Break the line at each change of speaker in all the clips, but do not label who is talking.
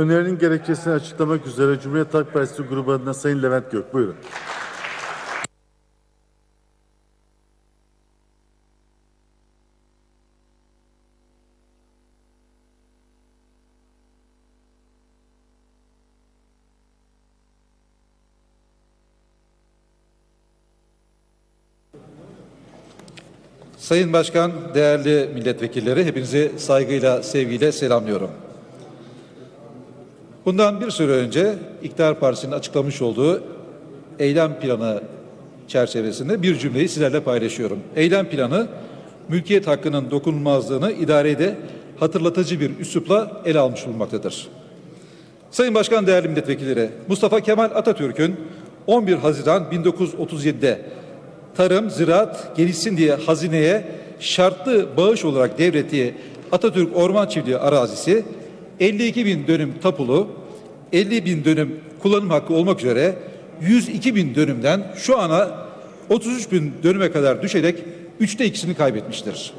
Önerinin gerekçesini açıklamak üzere Cumhuriyet Halk Partisi grubu adına Sayın Levent Gök. Buyurun.
Sayın Başkan, değerli milletvekilleri, hepinizi saygıyla, sevgiyle selamlıyorum. Bundan bir süre önce İktidar Partisi'nin açıklamış olduğu eylem planı çerçevesinde bir cümleyi sizlerle paylaşıyorum. Eylem planı, mülkiyet hakkının dokunulmazlığını idarede hatırlatıcı bir üslupla ele almış bulunmaktadır. Sayın Başkan, değerli milletvekilleri, Mustafa Kemal Atatürk'ün 11 Haziran 1937'de tarım, ziraat gelişsin diye hazineye şartlı bağış olarak devrettiği Atatürk Orman Çiftliği arazisi 52 bin dönüm tapulu, 50 bin dönüm kullanım hakkı olmak üzere 102 bin dönümden şu ana 33 bin dönüme kadar düşerek üçte ikisini kaybetmiştir.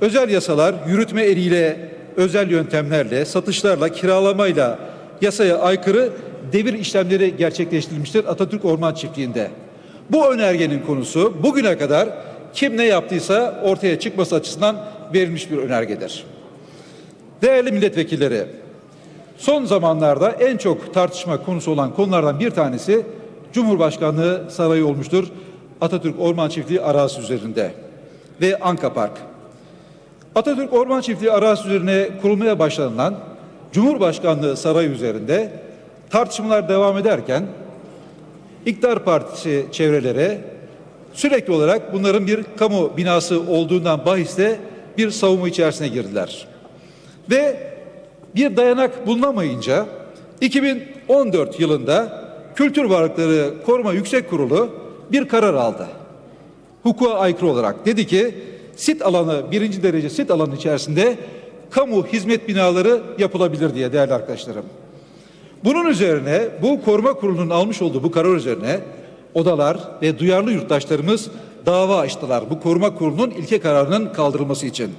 Özel yasalar yürütme eliyle, özel yöntemlerle, satışlarla, kiralamayla yasaya aykırı devir işlemleri gerçekleştirilmiştir Atatürk Orman Çiftliği'nde. Bu önergenin konusu bugüne kadar kim ne yaptıysa ortaya çıkması açısından verilmiş bir önergedir. Değerli milletvekilleri, son zamanlarda en çok tartışma konusu olan konulardan bir tanesi Cumhurbaşkanlığı Sarayı olmuştur. Atatürk Orman Çiftliği arazisi üzerinde ve Anka Park. Atatürk Orman Çiftliği arazisi üzerine kurulmaya başlanılan Cumhurbaşkanlığı Sarayı üzerinde tartışmalar devam ederken İktidar Partisi çevrelere sürekli olarak bunların bir kamu binası olduğundan bahisle bir savunma içerisine girdiler. Ve bir dayanak bulunamayınca 2014 yılında Kültür Varlıkları Koruma Yüksek Kurulu bir karar aldı. Hukuka aykırı olarak dedi ki sit alanı birinci derece sit alanı içerisinde kamu hizmet binaları yapılabilir diye değerli arkadaşlarım. Bunun üzerine bu koruma kurulunun almış olduğu bu karar üzerine odalar ve duyarlı yurttaşlarımız dava açtılar. Bu koruma kurulunun ilke kararının kaldırılması için.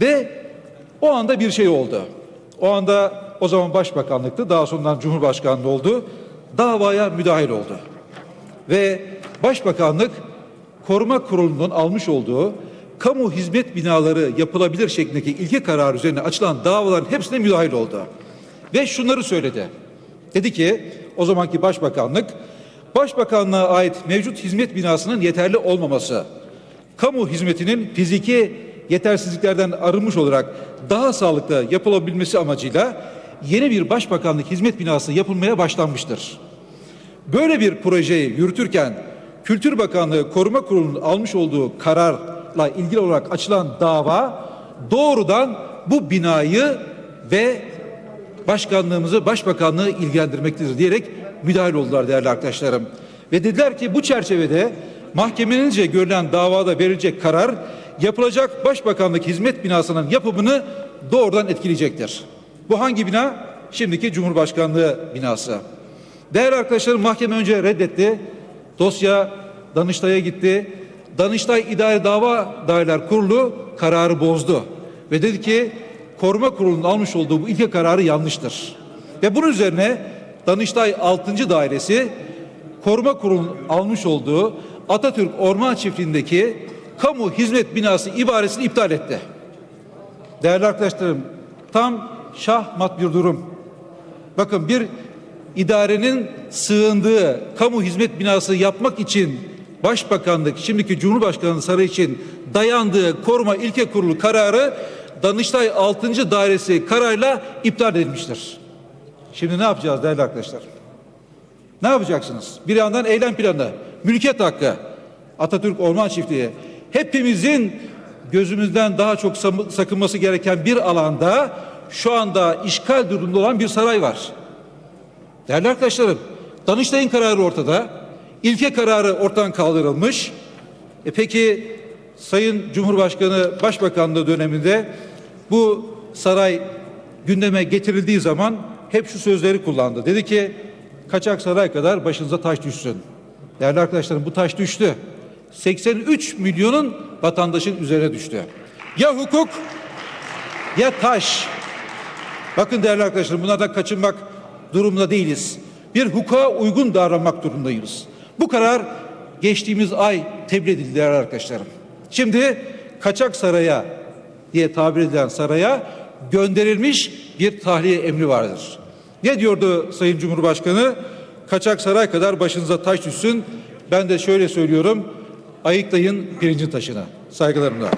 Ve o anda bir şey oldu. O anda o zaman başbakanlıktı daha sonradan cumhurbaşkanlığı oldu. Davaya müdahil oldu. Ve başbakanlık koruma kurulunun almış olduğu kamu hizmet binaları yapılabilir şeklindeki ilke karar üzerine açılan davaların hepsine müdahil oldu. Ve şunları söyledi. Dedi ki o zamanki başbakanlık başbakanlığa ait mevcut hizmet binasının yeterli olmaması, kamu hizmetinin fiziki yetersizliklerden arınmış olarak daha sağlıklı yapılabilmesi amacıyla yeni bir başbakanlık hizmet binası yapılmaya başlanmıştır. Böyle bir projeyi yürütürken Kültür Bakanlığı Koruma Kurulu'nun almış olduğu kararla ilgili olarak açılan dava doğrudan bu binayı ve başkanlığımızı, başbakanlığı ilgilendirmektedir diyerek müdahil oldular değerli arkadaşlarım. Ve dediler ki bu çerçevede mahkemenince görülen davada verilecek karar yapılacak başbakanlık hizmet binasının yapımını doğrudan etkileyecektir. Bu hangi bina? Şimdiki Cumhurbaşkanlığı binası. Değerli arkadaşlarım mahkeme önce reddetti. Dosya Danıştay'a gitti. Danıştay İdare Dava Daireler Kurulu kararı bozdu. Ve dedi ki koruma kurulunun almış olduğu bu ilke kararı yanlıştır. Ve bunun üzerine Danıştay 6. Dairesi koruma kurulunun almış olduğu Atatürk Orman Çiftliği'ndeki kamu hizmet binası ibaresini iptal etti. Değerli arkadaşlarım tam şahmat bir durum. Bakın bir idarenin sığındığı kamu hizmet binası yapmak için Başbakanlık, şimdiki Cumhurbaşkanlığı Sarayı için dayandığı koruma ilke kurulu kararı Danıştay 6. Dairesi kararıyla iptal edilmiştir. Şimdi ne yapacağız değerli arkadaşlar? Ne yapacaksınız? Bir yandan eylem planı, mülkiyet hakkı, Atatürk Orman Çiftliği. Hepimizin gözümüzden daha çok sakınması gereken bir alanda şu anda işgal durumunda olan bir saray var. Değerli arkadaşlarım, Danıştay'ın kararı ortada. İlke kararı ortadan kaldırılmış. E peki Sayın Cumhurbaşkanı Başbakanlığı döneminde bu saray gündeme getirildiği zaman hep şu sözleri kullandı. Dedi ki kaçak saray kadar başınıza taş düşsün. Değerli arkadaşlarım bu taş düştü. 83 milyonun vatandaşın üzerine düştü. Ya hukuk ya taş. Bakın değerli arkadaşlarım bunlardan kaçınmak durumunda değiliz. Bir hukuka uygun davranmak durumundayız. Bu karar geçtiğimiz ay tebliğ edildi değerli arkadaşlarım. Şimdi kaçak saraya diye tabir edilen saraya gönderilmiş bir tahliye emri vardır. Ne diyordu Sayın Cumhurbaşkanı? Kaçak saray kadar başınıza taş düşsün. Ben de şöyle söylüyorum. Ayıklayın pirincin taşına. Saygılarımla.